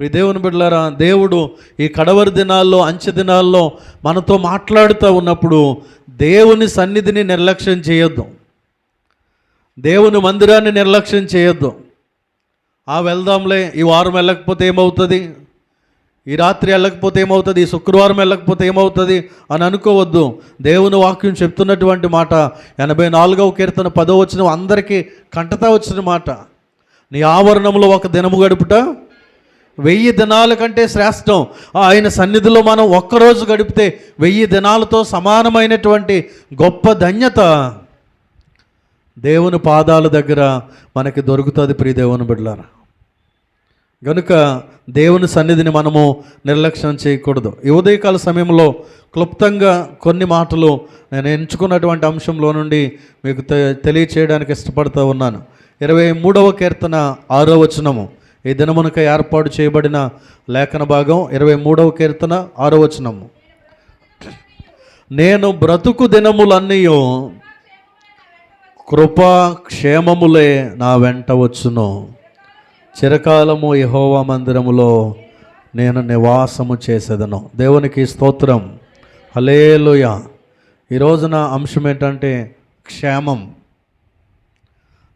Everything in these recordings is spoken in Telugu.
ప్రియ దేవుని బిడ్డలారా దేవుడు ఈ కడవరి దినాల్లో అంచె దినాల్లో మనతో మాట్లాడుతూ ఉన్నప్పుడు దేవుని సన్నిధిని నిర్లక్ష్యం చేయొద్దు. దేవుని మందిరాన్ని నిర్లక్ష్యం చేయొద్దు. ఆ వెళ్దాంలే ఈ వారం వెళ్ళకపోతే ఏమవుతుంది? ఈ రాత్రి వెళ్ళకపోతే ఏమవుతుంది? ఈ శుక్రవారం వెళ్ళకపోతే ఏమవుతుంది? అని అనుకోవద్దు. దేవుని వాక్యం చెప్తున్నటువంటి మాట ఎనభై నాలుగవ కీర్తన పదో వచ్చిన అందరికీ కంటతా వచ్చిన మాట. నీ ఆవరణంలో ఒక దినము గడుపుట వెయ్యి దినాల కంటే శ్రేష్టం. ఆయన సన్నిధిలో మనం ఒక్కరోజు గడిపితే వెయ్యి దినాలతో సమానమైనటువంటి గొప్ప ధన్యత దేవుని పాదాల దగ్గర మనకి దొరుకుతుంది ప్రియ దేవుని బిడ్డలారా. గనుక దేవుని సన్నిధిని మనము నిర్లక్ష్యం చేయకూడదు. ఈ ఉదయకాల సమయంలో క్లుప్తంగా కొన్ని మాటలు నేను ఎంచుకున్నటువంటి అంశంలో నుండి మీకు తె- తెలియచేయడానికి ఇష్టపడుతూ ఉన్నాను. ఇరవై మూడవ కీర్తన ఆరో వచనము. ఈ దినమునక ఏర్పాటు చేయబడిన లేఖన భాగం ఇరవై మూడవ కీర్తన ఆరో వచనము. నేను బ్రతుకు దినములన్నీ కృపా క్షేమములే నా వెంట వచ్చును. చిరకాలము యహోవా మందిరములో నేను నివాసము చేసేదను. దేవునికి స్తోత్రం. హలేలుయ ఈరోజున అంశం ఏంటంటే క్షేమం.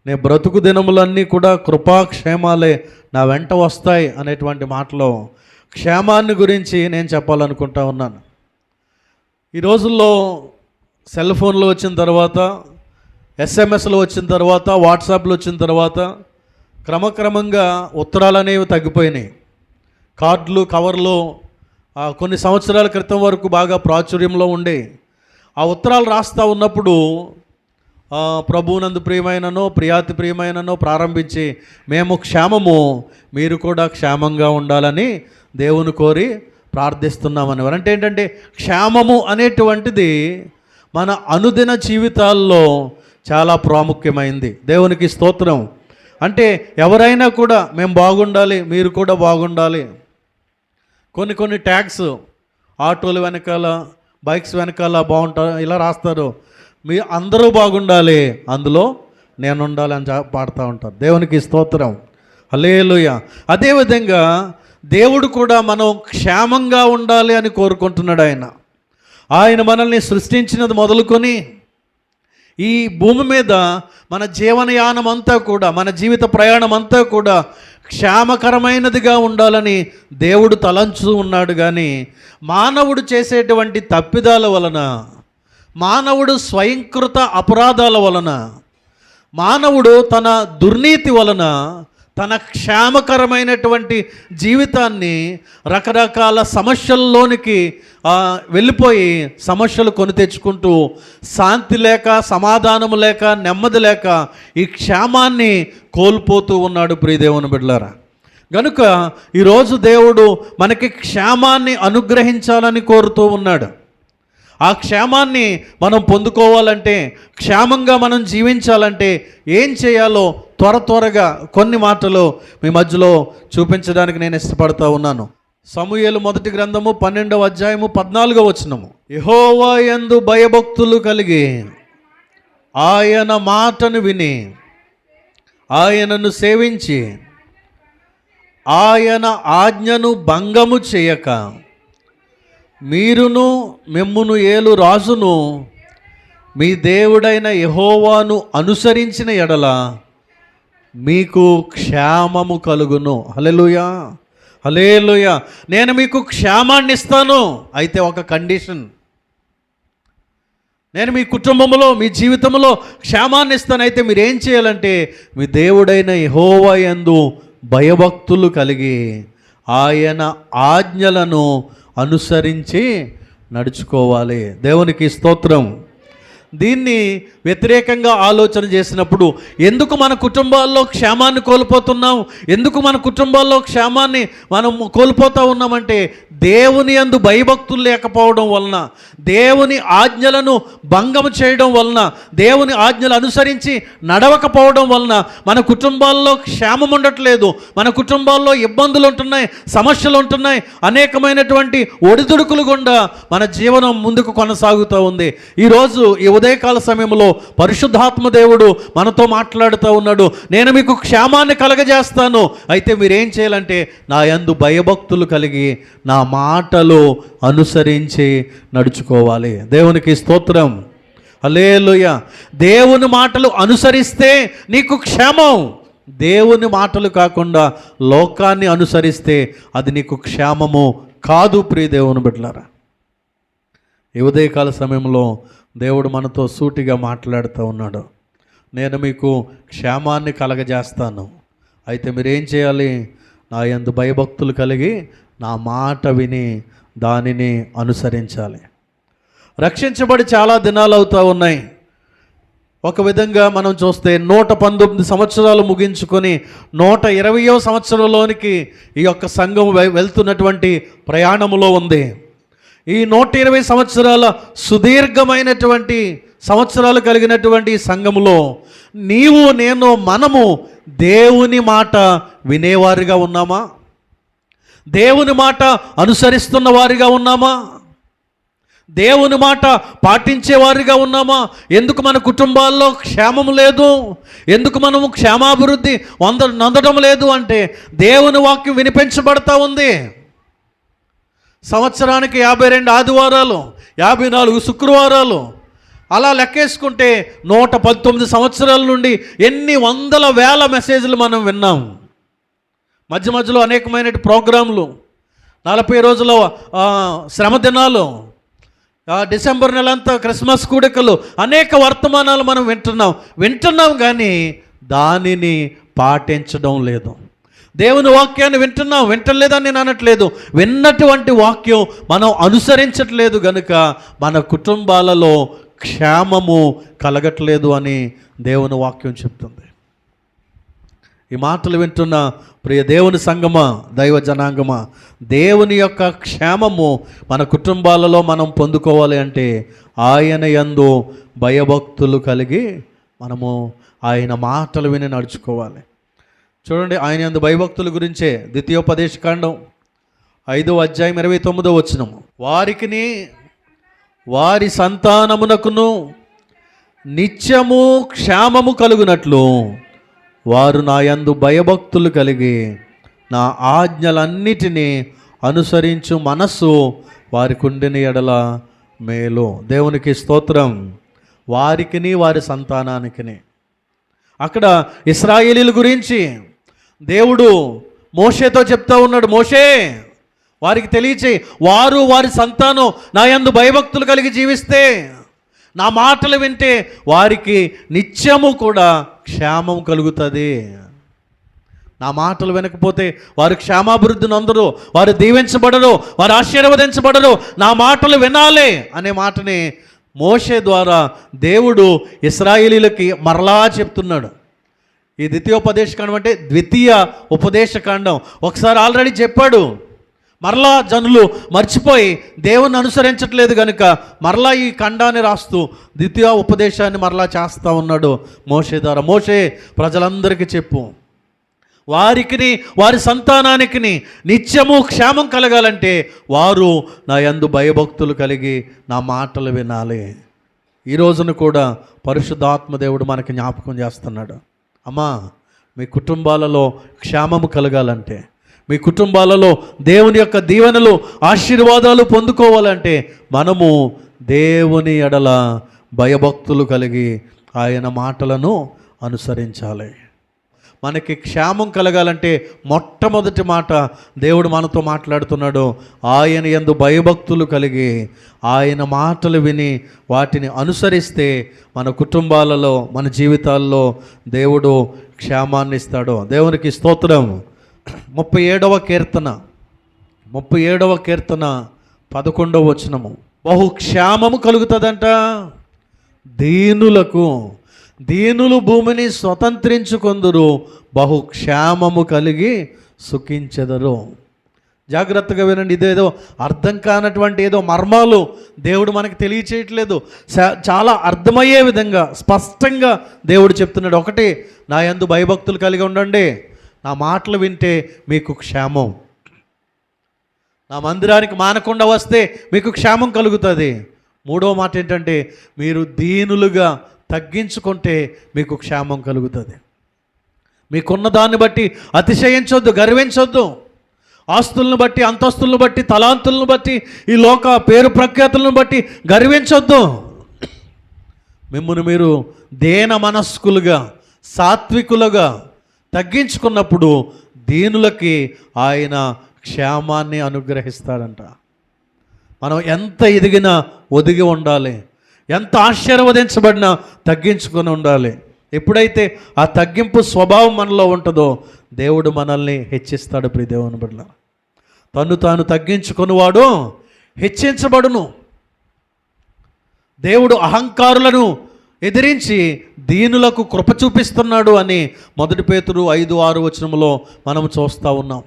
నేను బ్రతుకు దినములన్నీ కూడా కృపాక్షేమాలే నా వెంట వస్తాయి అనేటువంటి మాటలో క్షేమాన్ని గురించి నేను చెప్పాలనుకుంటా ఉన్నాను. ఈ రోజుల్లో సెల్ ఫోన్లు వచ్చిన తర్వాత ఎస్ఎంఎస్లు వచ్చిన తర్వాత వాట్సాప్లు వచ్చిన తర్వాత క్రమక్రమంగా ఉత్తరాలు అనేవి తగ్గిపోయినాయి. కార్డులు కవర్లు కొన్ని సంవత్సరాల క్రితం వరకు బాగా ప్రాచుర్యంలో ఉండే. ఆ ఉత్తరాలు రాస్తూ ఉన్నప్పుడు ప్రభువునందు ప్రియమైననో ప్రియాతి ప్రియమైననో ప్రారంభించి మేము క్షేమము మీరు కూడా క్షేమంగా ఉండాలని దేవుని కోరి ప్రార్థిస్తున్నామని అంటే ఏంటంటే క్షేమము అనేటువంటిది మన అనుదిన జీవితాల్లో చాలా ప్రాముఖ్యమైంది. దేవునికి స్తోత్రం. అంటే ఎవరైనా కూడా మేము బాగుండాలి మీరు కూడా బాగుండాలి. కొన్ని కొన్ని ట్యాగ్స్ ఆటోలు వెనకాల బైక్స్ వెనకాల బాగుంటారు ఇలా రాస్తారు. మీ అందరూ బాగుండాలి. అందులో నేను ఉండాలి అని పాడుతూ ఉంటారు దేవునికి స్తోత్రం. అలేలుయ అదేవిధంగా దేవుడు కూడా మనం క్షేమంగా ఉండాలి అని కోరుకుంటున్నాడు ఆయన. ఆయన మనల్ని సృష్టించినది మొదలుకొని ఈ భూమి మీద మన జీవనయానం అంతా కూడా మన జీవిత ప్రయాణం అంతా కూడా క్షేమకరమైనదిగా ఉండాలని దేవుడు తలంచు ఉన్నాడు కానీ మానవుడు చేసేటువంటి తప్పిదాల వలన మానవుడు స్వయంకృత అపరాధాల వలన మానవుడు తన దుర్నీతి వలన తన క్షేమకరమైనటువంటి జీవితాన్ని రకరకాల సమస్యల్లోనికి వెళ్ళిపోయి సమస్యలు కొని తెచ్చుకుంటూ శాంతి లేక సమాధానము లేక నెమ్మది లేక ఈ క్షేమాన్ని కోల్పోతూ ఉన్నాడు ప్రియదేవుని బిడ్లారా గనుక ఈరోజు దేవుడు మనకి క్షేమాన్ని అనుగ్రహించాలని కోరుతూ ఉన్నాడు. ఆ క్షేమాన్ని మనం పొందుకోవాలంటే క్షేమంగా మనం జీవించాలంటే ఏం చేయాలో త్వర త్వరగా కొన్ని మాటలు మీ మధ్యలో చూపించడానికి నేను ఇష్టపడతా ఉన్నాను. సమూహలు మొదటి గ్రంథము పన్నెండవ అధ్యాయము పద్నాలుగో వచనము. యహోవా ఎందు భయభక్తులు కలిగి ఆయన మాటను విని ఆయనను సేవించి ఆయన ఆజ్ఞను భంగము చేయక మీరును మిమ్మును ఏలు రాజును మీ దేవుడైన యహోవాను అనుసరించిన ఎడల మీకు క్షేమము కలుగును. హలెలుయా హలేలుయ నేను మీకు క్షేమాన్ని ఇస్తాను అయితే ఒక కండిషన్. నేను మీ కుటుంబంలో మీ జీవితంలో క్షేమాన్ని ఇస్తాను అయితే మీరు ఏం చేయాలంటే మీ దేవుడైన యహోవా యందు భయభక్తులు కలిగి ఆయన ఆజ్ఞలను అనుసరించి నడుచుకోవాలి. దేవునికి స్తోత్రం. దీన్ని వ్యతిరేకంగా ఆలోచన చేసినప్పుడు ఎందుకు మన కుటుంబాల్లో క్షేమాన్ని కోల్పోతున్నాం? ఎందుకు మన కుటుంబాల్లో క్షేమాన్ని మనం కోల్పోతూ ఉన్నామంటే దేవుని అందు భయభక్తులు లేకపోవడం వలన దేవుని ఆజ్ఞలను భంగం చేయడం వలన దేవుని ఆజ్ఞలు అనుసరించి నడవకపోవడం వలన మన కుటుంబాల్లో క్షేమం ఉండట్లేదు. మన కుటుంబాల్లో ఇబ్బందులు ఉంటున్నాయి సమస్యలు ఉంటున్నాయి అనేకమైనటువంటి ఒడిదుడుకులు గుండా మన జీవనం ముందుకు కొనసాగుతూ ఉంది. ఈరోజు ఈ ఉదయకాల సమయంలో పరిశుద్ధాత్మ దేవుడు మనతో మాట్లాడుతూ ఉన్నాడు. నేను మీకు క్షేమాన్ని కలగజేస్తాను. అయితే మీరేం చేయాలంటే నా యందు భయభక్తులు కలిగి నా మాటలు అనుసరించి నడుచుకోవాలి. దేవునికి స్తోత్రం. అలేలుయ దేవుని మాటలు అనుసరిస్తే నీకు క్షేమం. దేవుని మాటలు కాకుండా లోకాన్ని అనుసరిస్తే అది నీకు క్షేమము కాదు ప్రియ దేవుని బిడ్డలారా. ఈ ఉదయకాల సమయంలో దేవుడు మనతో సూటిగా మాట్లాడుతూ ఉన్నాడు. నేను మీకు క్షేమాన్ని కలగజేస్తాను. అయితే మీరేం చేయాలి? నా యందు భయభక్తులు కలిగి నా మాట విని దానిని అనుసరించాలి. రక్షించబడి చాలా దినాలు అవుతూ ఉన్నాయి. ఒక విధంగా మనం చూస్తే నూట పంతొమ్మిది సంవత్సరాలు ముగించుకొని నూట ఇరవయో సంవత్సరంలోనికి ఈ యొక్క సంఘం వె- వెళ్తున్నటువంటి ప్రయాణములో ఉంది. ఈ నూట ఇరవై సంవత్సరాల సుదీర్ఘమైనటువంటి సంవత్సరాలు కలిగినటువంటి సంఘములో నీవు నేను మనము దేవుని మాట వినేవారిగా ఉన్నామా? దేవుని మాట అనుసరిస్తున్న వారిగా ఉన్నామా? దేవుని మాట పాటించేవారిగా ఉన్నామా? ఎందుకు మన కుటుంబాల్లో క్షేమం లేదు? ఎందుకు మనము క్షేమాభివృద్ధి వంద నందడం లేదు అంటే దేవుని వాక్యం వినిపించబడతా ఉంది. సంవత్సరానికి యాభై రెండు ఆదివారాలు యాభై నాలుగు శుక్రవారాలు. అలా లెక్కేసుకుంటే నూట పంతొమ్మిది సంవత్సరాల నుండి ఎన్ని వందల వేల మెసేజ్లు మనం విన్నాం. మధ్య మధ్యలో అనేకమైన ప్రోగ్రాంలు నలభై రోజుల శ్రమ దినాలు ఆ, డిసెంబర్ నెలంతా క్రిస్మస్ కూడికలు అనేక వర్తమానాలు మనం వింటున్నాం. వింటున్నాం కానీ దానిని పాటించడం లేదు. దేవుని వాక్యాన్ని వింటున్నాం వింటలేదని నేను అనట్లేదు. విన్నటువంటి వాక్యం మనం అనుసరించట్లేదు గనుక మన కుటుంబాలలో క్షేమము కలగట్లేదు అని దేవుని వాక్యం చెప్తుంది. ఈ మాటలు వింటున్న ప్రియ దేవుని సంగమ దైవ జనాంగమ దేవుని యొక్క క్షేమము మన కుటుంబాలలో మనం పొందుకోవాలి అంటే ఆయన యందు భయభక్తులు కలిగి మనము ఆయన మాటలు విని నడుచుకోవాలి. చూడండి ఆయన యందు భయభక్తుల గురించే ద్వితీయోపదేశ కాండం ఐదో అధ్యాయం ఇరవై తొమ్మిదో వచ్చినము వారికిని వారి సంతానమునకును నిత్యము క్షేమము కలుగునట్లు వారు నా యందు భయభక్తులు కలిగి నా ఆజ్ఞలన్నిటినీ అనుసరించు మనస్సు వారి ఉండిన ఎడల మేలు. దేవునికి స్తోత్రం. వారికిని వారి సంతానానికిని. అక్కడ ఇస్రాయేలీల గురించి దేవుడు మోషేతో చెప్తా ఉన్నాడు. మోషే వారికి తెలియచేయి వారు వారి సంతానం నా యందు భయభక్తులు కలిగి జీవిస్తే నా మాటలు వింటే వారికి నిత్యము కూడా క్షేమం కలుగుతుంది. నా మాటలు వినకపోతే వారు క్షేమాభివృద్ధి నందరు వారు దీవించబడరు వారు ఆశీర్వదించబడరు. నా మాటలు వినాలి అనే మాటని మోషే ద్వారా దేవుడు ఇస్రాయేలీలకి మరలా చెప్తున్నాడు. ఈ ద్వితీయోపదేశకాండం అంటే ద్వితీయ ఉపదేశకాండం ఒకసారి ఆల్రెడీ చెప్పాడు. మరలా జనులు మర్చిపోయి దేవుని అనుసరించట్లేదు కనుక మరలా ఈ ఖండాన్ని రాస్తూ ద్వితీయ ఉపదేశాన్ని మరలా చేస్తూ ఉన్నాడు మోషే ద్వారా. మోషే ప్రజలందరికీ చెప్పు. వారికిని వారి సంతానానికి నిత్యము క్షేమం కలగాలంటే వారు నా యందు భయభక్తులు కలిగి నా మాటలు వినాలి. ఈ రోజున కూడా పరిశుద్ధాత్మ దేవుడు మనకి జ్ఞాపకం చేస్తున్నాడు. అమ్మా మీ కుటుంబాలలో క్షేమము కలగాలంటే మీ కుటుంబాలలో దేవుని యొక్క దీవెనలు ఆశీర్వాదాలు పొందుకోవాలంటే మనము దేవుని ఎడల భయభక్తులు కలిగి ఆయన మాటలను అనుసరించాలి. మనకి క్షేమం కలగాలంటే మొట్టమొదటి మాట దేవుడు మనతో మాట్లాడుతున్నాడు. ఆయన ఎందు భయభక్తులు కలిగి ఆయన మాటలు విని వాటిని అనుసరిస్తే మన కుటుంబాలలో మన జీవితాల్లో దేవుడు క్షేమాన్ని ఇస్తాడు దేవునికి స్తోత్రం. ముప్పై ఏడవ కీర్తన ముప్పై ఏడవ కీర్తన పదకొండవ వచనము. బహు క్షేమము కలుగుతుందంట. దీనులకు దీనులు భూమిని స్వతంత్రించుకొందురు బహు క్షేమము కలిగి సుఖించెదరు. జాగ్రత్తగా వినండి ఇదేదో అర్థం కానటువంటి ఏదో మర్మాలు దేవుడు మనకు తెలియచేయట్లేదు. చాలా అర్థమయ్యే విధంగా స్పష్టంగా దేవుడు చెప్తున్నాడు. ఒకటి నా యందు భయభక్తులు కలిగి ఉండండి. నా మాటలు వింటే మీకు క్షేమం. నా మందిరానికి మానకుండా వస్తే మీకు క్షేమం కలుగుతుంది. మూడో మాట ఏంటంటే మీరు దీనులుగా తగ్గించుకుంటే మీకు క్షేమం కలుగుతుంది. మీకున్న దాన్ని బట్టి అతిశయించొద్దు గర్వించొద్దు. ఆస్తులను బట్టి అంతస్తులను బట్టి తలాంతులను బట్టి ఈ లోక పేరు ప్రఖ్యాతులను బట్టి గర్వించొద్దు. మిమ్మల్ని మీరు దేన మనస్కులుగా సాత్వికులుగా తగ్గించుకున్నప్పుడు దీనులకి ఆయన క్షేమాన్ని అనుగ్రహిస్తాడంట. మనం ఎంత ఎదిగినా ఒదిగి ఉండాలి. ఎంత ఆశీర్వదించబడినా తగ్గించుకొని ఉండాలి. ఎప్పుడైతే ఆ తగ్గింపు స్వభావం మనలో ఉంటుందో దేవుడు మనల్ని హెచ్చిస్తాడు ప్రియ దేవుని బిడ్డ తను తాను తగ్గించుకునివాడు హెచ్చించబడును. దేవుడు అహంకారులను ఎదిరించి దీనులకు కృప చూపిస్తున్నాడు అని మొదటి పేతురు ఐదు ఆరు వచనంలో మనం చూస్తూ ఉన్నాం.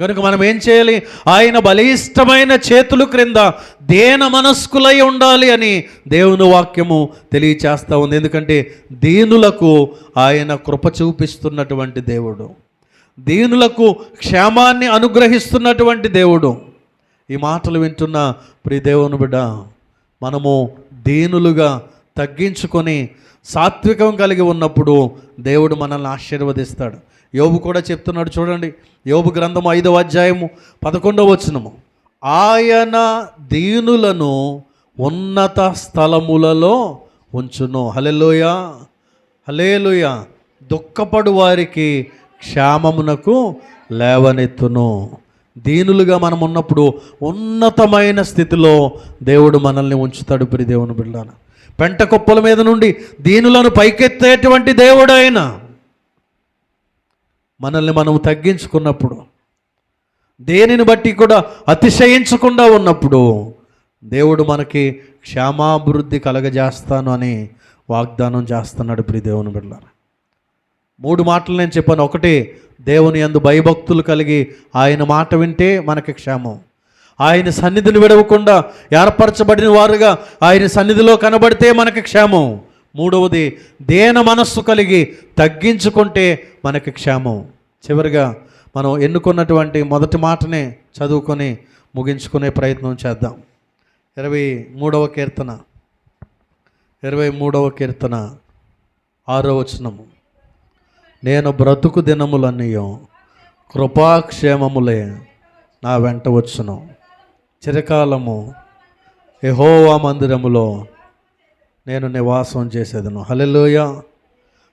కనుక మనం ఏం చేయాలి? ఆయన బలిష్టమైన చేతులు క్రింద దేన మనస్కులై ఉండాలి అని దేవుని వాక్యము తెలియచేస్తూ ఉంది. ఎందుకంటే దీనులకు ఆయన కృప చూపిస్తున్నటువంటి దేవుడు. దీనులకు క్షేమాన్ని అనుగ్రహిస్తున్నటువంటి దేవుడు. ఈ మాటలు వింటున్న ప్రియ దేవుని బిడ్డ మనము దీనులుగా తగ్గించుకొని సాత్వికం కలిగి ఉన్నప్పుడు దేవుడు మనల్ని ఆశీర్వదిస్తాడు. యోబు కూడా చెప్తున్నాడు చూడండి. యోబు గ్రంథము ఐదవ అధ్యాయము పదకొండవ వచనము. ఆయన దీనులను ఉన్నత స్థలములలో ఉంచును. హలెలోయ హలేలుయ దుఃఖపడు వారికి క్షేమమునకు లేవనెత్తును. దీనులుగా మనం ఉన్నప్పుడు ఉన్నతమైన స్థితిలో దేవుడు మనల్ని ఉంచుతాడు ప్రి దేవుని బిడ్డాన పెంట కుప్పల మీద నుండి దీనులను పైకెత్తేటువంటి దేవుడు ఆయన. మనల్ని మనం తగ్గించుకున్నప్పుడు దేనిని బట్టి కూడా అతిశయించకుండా ఉన్నప్పుడు దేవుడు మనకి క్షేమాభివృద్ధి కలగజేస్తాను అని వాగ్దానం చేస్తున్నాడు ప్రి దేవుని బిడ్డ మూడు మాటలు నేను చెప్పాను. ఒకటి దేవుని యందు భయభక్తులు కలిగి ఆయన మాట వింటే మనకి క్షేమం. ఆయన సన్నిధిని విడవకుండా ఏర్పరచబడిన వారుగా ఆయన సన్నిధిలో కనబడితే మనకి క్షేమం. మూడవది దేన మనస్సు కలిగి తగ్గించుకుంటే మనకి క్షేమం. చివరిగా మనం ఎన్నుకున్నటువంటి మొదటి మాటనే చదువుకొని ముగించుకునే ప్రయత్నం చేద్దాం. ఇరవై మూడవ కీర్తన. ఇరవై మూడవ కీర్తన ఆరో వచనము. నేను బ్రతుకు దినములన్నీయో కృపాక్షేమములే నా వెంట వచ్చును. చిరకాలము యహోవా మందిరములో నేను నివాసం చేసేదను. హలెలోయ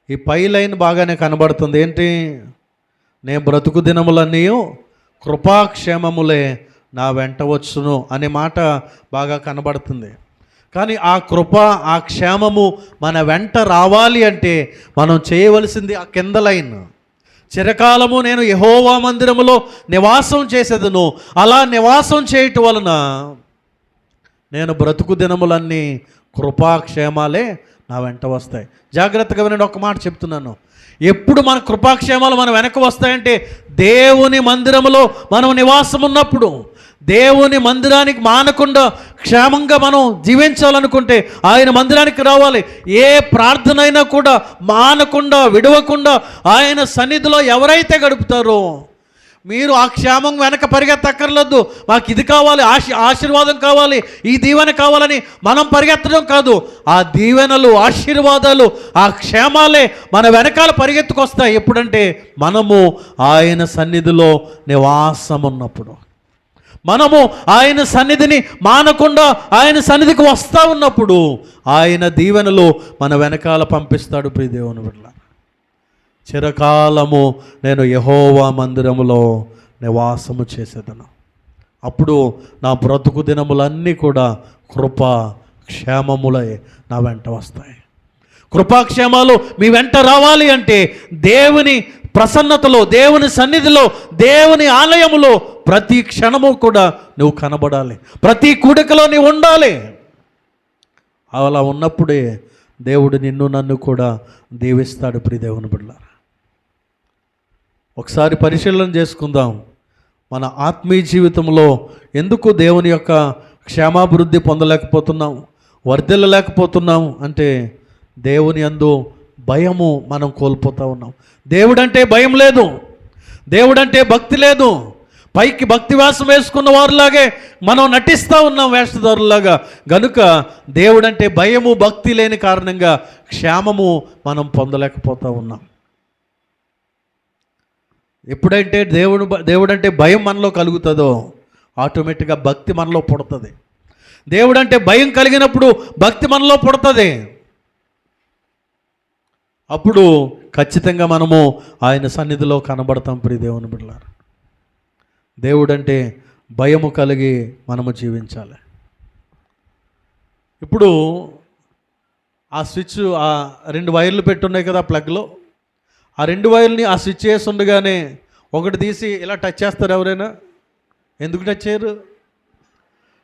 ఈ పై లైన్ బాగానే కనబడుతుంది. ఏంటి? నేను బ్రతుకు దినములన్నీ కృపాక్షేమములే నా వెంట వచ్చును అనే మాట బాగా కనబడుతుంది. కానీ ఆ కృప ఆ క్షేమము మన వెంట రావాలి అంటే మనం చేయవలసింది ఆ కింద లైన్. చిరకాలము నేను యహోవా మందిరములో నివాసం చేసేదను. అలా నివాసం చేయటం వలన నేను బ్రతుకు దినములన్నీ కృపాక్షేమాలే నా వెంట వస్తాయి. జాగ్రత్తగా వినండి ఒక మాట చెప్తున్నాను. ఎప్పుడు మన కృపాక్షేమాలు మన వెనక వస్తాయంటే దేవుని మందిరములో మనం నివాసం ఉన్నప్పుడు దేవుని మందిరానికి మానకుండా క్షేమంగా మనం జీవించాలనుకుంటే ఆయన మందిరానికి రావాలి. ఏ ప్రార్థన అయినా కూడా మానకుండా విడవకుండా ఆయన సన్నిధిలో ఎవరైతే గడుపుతారో మీరు ఆ క్షేమం వెనక పరిగెత్తక్కర్లేదు. మాకు ఇది కావాలి ఆశీ ఆశీర్వాదం కావాలి ఈ దీవెన కావాలని మనం పరిగెత్తడం కాదు. ఆ దీవెనలు ఆశీర్వాదాలు ఆ క్షేమాలే మన వెనకాల పరిగెత్తుకొస్తాయి. ఎప్పుడంటే మనము ఆయన సన్నిధిలో నివాసం ఉన్నప్పుడు మనము ఆయన సన్నిధిని మానకుండా ఆయన సన్నిధికి వస్తూ ఉన్నప్పుడు ఆయన దీవెనలు మన వెనకాల పంపిస్తాడు ప్రియదేవుని బిడ్డ చిరకాలము నేను యహోవా మందిరములో నివాసము చేసేదను. అప్పుడు నా బ్రతుకు దినములన్నీ కూడా కృప క్షేమములై నా వెంట వస్తాయి. కృపాక్షేమాలు మీ వెంట రావాలి అంటే దేవుని ప్రసన్నతలో దేవుని సన్నిధిలో దేవుని ఆలయములో ప్రతి క్షణము కూడా నువ్వు కనబడాలి. ప్రతి కూడికలో నీవు ఉండాలి. అలా ఉన్నప్పుడే దేవుడు నిన్ను నన్ను కూడా దీవిస్తాడు ప్రియ దేవుని బిడ్డ ఒకసారి పరిశీలన చేసుకుందాం. మన ఆత్మీయ జీవితంలో ఎందుకు దేవుని యొక్క క్షేమాభివృద్ధి పొందలేకపోతున్నాం? వర్ధిల్లలేకపోతున్నాం? అంటే దేవుని అందు భయము మనం కోల్పోతూ ఉన్నాం. దేవుడంటే భయం లేదు. దేవుడంటే భక్తి లేదు. పైకి భక్తి వాసం వేసుకున్న వారిలాగే మనం నటిస్తూ ఉన్నాం వేషధారులాగా గనుక దేవుడంటే భయము భక్తి లేని కారణంగా క్షేమము మనం పొందలేకపోతూ ఉన్నాం. ఎప్పుడంటే దేవుడు దేవుడంటే భయం మనలో కలుగుతుందో ఆటోమేటిక్గా భక్తి మనలో పుడుతుంది. దేవుడంటే భయం కలిగినప్పుడు భక్తి మనలో పుడుతుంది. అప్పుడు ఖచ్చితంగా మనము ఆయన సన్నిధిలో కనబడతాం ప్రియ దేవుని బిడ్డలారు. దేవుడంటే భయము కలిగి మనము జీవించాలి. ఇప్పుడు ఆ స్విచ్ ఆ రెండు వైర్లు పెట్టున్నాయి కదా ప్లగ్లో. ఆ రెండు వైర్ని ఆ స్విచ్ చేసి ఉండగానే ఒకటి తీసి ఇలా టచ్ చేస్తారు ఎవరైనా? ఎందుకు టచ్ చేయరు?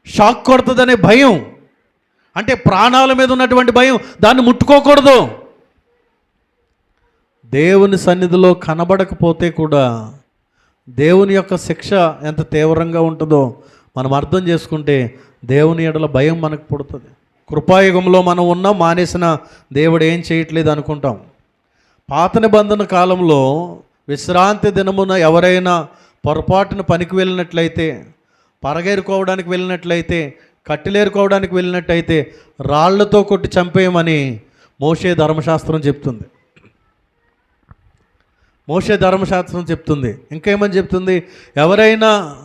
షాక్ కొడుతుందనే భయం. అంటే ప్రాణాల మీద ఉన్నటువంటి భయం. దాన్ని ముట్టుకోకూడదు. దేవుని సన్నిధిలో కనబడకపోతే కూడా దేవుని యొక్క శిక్ష ఎంత తీవ్రంగా ఉంటుందో మనం అర్థం చేసుకుంటే దేవుని ఎడల భయం మనకు పుడుతుంది. కృపాయుగంలో మనం ఉన్నాం మానేసిన దేవుడు ఏం చేయట్లేదు అనుకుంటాం. పాత నిబంధన కాలంలో విశ్రాంతి దినమున ఎవరైనా పొరపాటున పనికి వెళ్ళినట్లయితే పరగేరుకోవడానికి వెళ్ళినట్లయితే కట్టెలేరుకోవడానికి వెళ్ళినట్టయితే రాళ్ళతో కొట్టి చంపేయమని మోషే ధర్మశాస్త్రం చెప్తుంది. మోషే ధర్మశాస్త్రం చెప్తుంది. ఇంకేమని చెప్తుంది? ఎవరైనా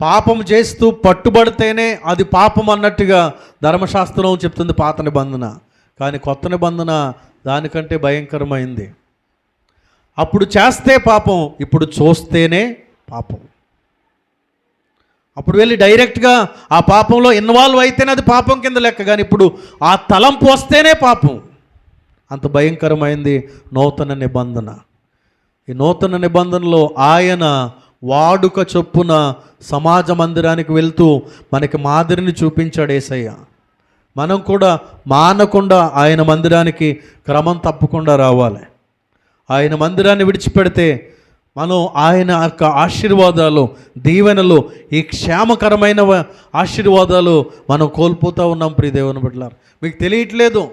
పాపం చేస్తూ పట్టుబడితేనే అది పాపం అన్నట్టుగా ధర్మశాస్త్రం చెప్తుంది పాత నిబంధన. కానీ కొత్త నిబంధన దానికంటే భయంకరమైంది. అప్పుడు చేస్తే పాపం ఇప్పుడు చూస్తేనే పాపం. అప్పుడు వెళ్ళి డైరెక్ట్గా ఆ పాపంలో ఇన్వాల్వ్ అయితేనే అది పాపం కింద లెక్క. కానీ ఇప్పుడు ఆ తలంపు వస్తేనే పాపం. అంత భయంకరమైంది నూతన నిబంధన. ఈ నూతన నిబంధనలో ఆయన వాడుక చొప్పున సమాజ మందిరానికి వెళ్తూ మనకి మాదిరిని చూపించాడు ఏసయ్య. మనం కూడా మానకుండా ఆయన మందిరానికి క్రమం తప్పకుండా రావాలి. ఆయన మందిరాన్ని విడిచిపెడితే మనం ఆయన యొక్క ఆశీర్వాదాలు దీవెనలు ఈ క్షేమకరమైన ఆశీర్వాదాలు మనం కోల్పోతూ ఉన్నాం ప్రియ దేవుని బిడ్డలారు. మీకు తెలియట్లేదు.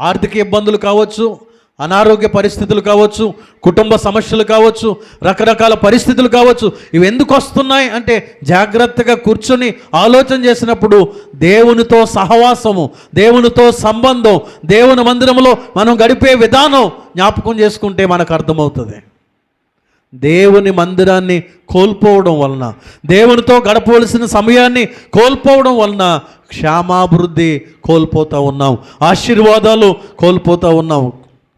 ఆర్థిక ఇబ్బందులు కావచ్చు అనారోగ్య పరిస్థితులు కావచ్చు కుటుంబ సమస్యలు కావచ్చు రకరకాల పరిస్థితులు కావచ్చు ఇవి ఎందుకు వస్తున్నాయి అంటే జాగ్రత్తగా కూర్చొని ఆలోచన చేసినప్పుడు దేవునితో సహవాసము దేవునితో సంబంధం దేవుని మందిరంలో మనం గడిపే విధానం జ్ఞాపకం చేసుకుంటే మనకు అర్థమవుతుంది. దేవుని మందిరాన్ని కోల్పోవడం వలన దేవునితో గడపవలసిన సమయాన్ని కోల్పోవడం వలన క్షేమాభివృద్ధి కోల్పోతూ ఉన్నాం ఆశీర్వాదాలు కోల్పోతూ ఉన్నాం.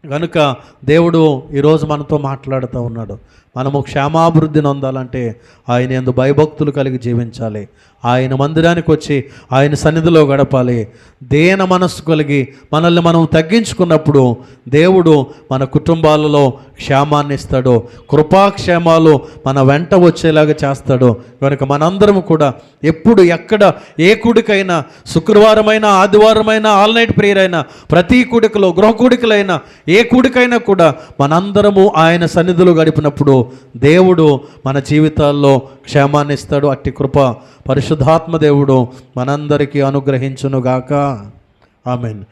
కనుక దేవుడు ఈరోజు మనతో మాట్లాడుతూ ఉన్నాడు. మనము క్షేమాభివృద్ధి నొందాలంటే ఆయన ఎందు భయభక్తులు కలిగి జీవించాలి. ఆయన మందిరానికి వచ్చి ఆయన సన్నిధిలో గడపాలి. దేన మనస్సు కలిగి మనల్ని మనం తగ్గించుకున్నప్పుడు దేవుడు మన కుటుంబాలలో క్షేమాన్ని ఇస్తాడు. కృపాక్షేమాలు మన వెంట వచ్చేలాగా చేస్తాడు. కనుక మనందరం కూడా ఎప్పుడు ఎక్కడ ఏ కుడికైనా శుక్రవారమైనా ఆదివారమైనా ఆల్ నైట్ ప్రేయర్ అయినా ప్రతి కూడికలో గృహ కూడికలైనా ఏ కుడికైనా కూడా మనందరము ఆయన సన్నిధిలో గడిపినప్పుడు దేవుడు మన జీవితాల్లో క్షేమాన్ని ఇస్తాడు. అట్టి కృప పరిశుద్ధాత్మ దేవుడు మనందరికీ అనుగ్రహించునుగాక. ఆమెన్.